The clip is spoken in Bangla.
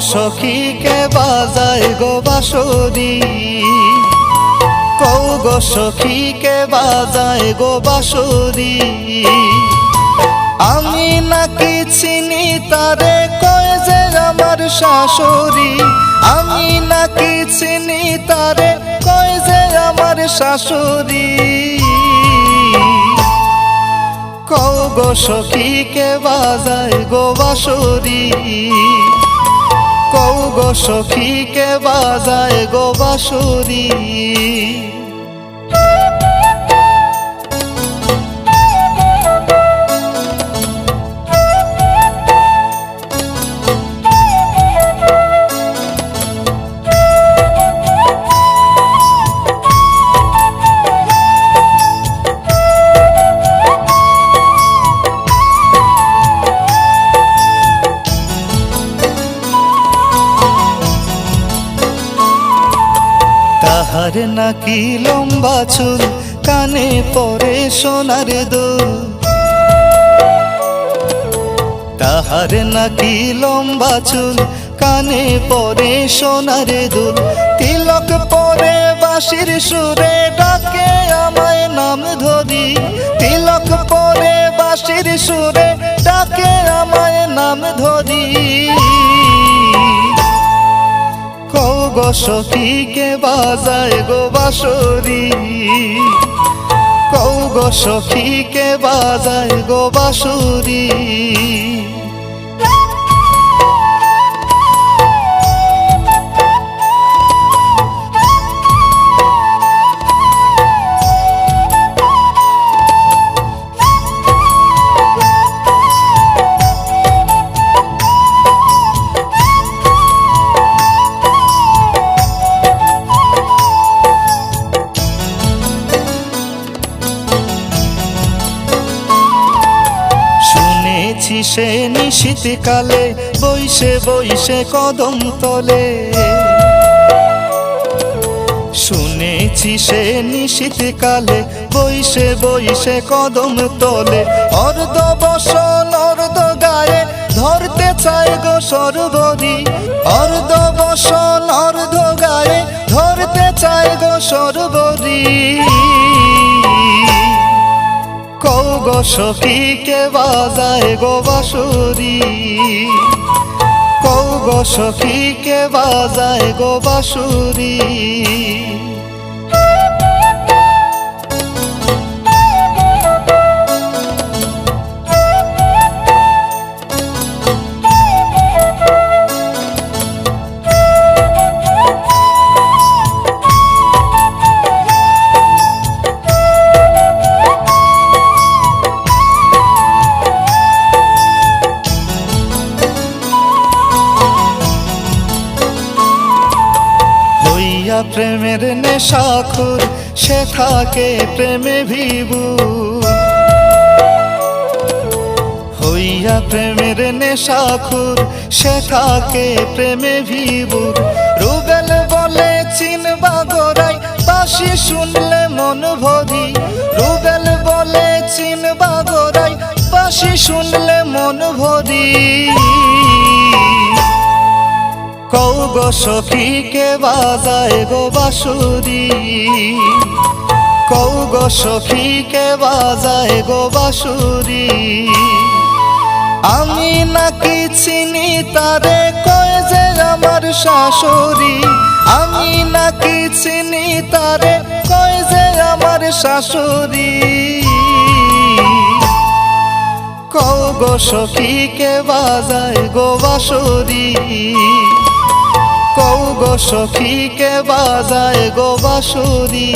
সখীকে বাজায় গো বাঁশরি কৌ গো সখীকে বাজায় গো বাঁশরি আমি নাকি চিনি তারে কয় যে আমার শাশুড়ি? আমি নাকি চিনি তারে কয় যে আমার শাশুড়ি? কৌ গো সখীকে বাজায় গো বাঁশরি কৌ গো সখীকে বাজায় গো বাঁশরি তাহার নাকি লম্বা চুল, কানে পরে সোনার দুল। তাহার নাকি লম্বা চুল, কানে পরে সোনার দুল। তিলক পরে বাঁশির সুরে ডাকে আমায় নাম ধরি। তিলক পরে বাঁশির সুরে ডাকে আমায় নাম ধরি। সখীকে বাজায় গো বাঁশরি। কৌ গো সখীকে বাজায় গো বাঁশরি। শুনেছি সে নিশীতকালে বইসে বইসে কদম তলে। শুনেছি সে নিশীতকালে বইসে বইসে কদম তলে। অর্ধ বসন, অর্ধ গায়ে ধরতে চায় গো সরবরি। অর্ধ বসন, অর্ধ গায়ে ধরতে চায় গো সরবরি। গো সখীকে বাজায় গো বাসুরি কৌ গো সখীকে বাজায় গো বাঁশরি? প্রেমের নেশাখুর সে থাকে প্রেমে ভিবু। হইয়া প্রেমের নেশাখুর সে থাকে প্রেমে ভিবু। রুবেল বলে চিনবা গোরাই বাসি শুনলে মন ভরি। রুবেল বলে চিনবা গোরাই বাসি শুনলে মন ভরি। কৌ গো সখীকে বাজায় গো বাঁশুরি কৌ গো সখীকে বাজায় গো বাঁশুরি আমি নাকি চিনি তারে কয় যে আমার শাশুড়ি। আমি নাকি চিনি তারে কয় যে আমার শাশুড়ি। কৌ গো সখীকে বাজায় গো বাঁশরি কৌ গো সখীকে বাজায় গো বাঁশরি।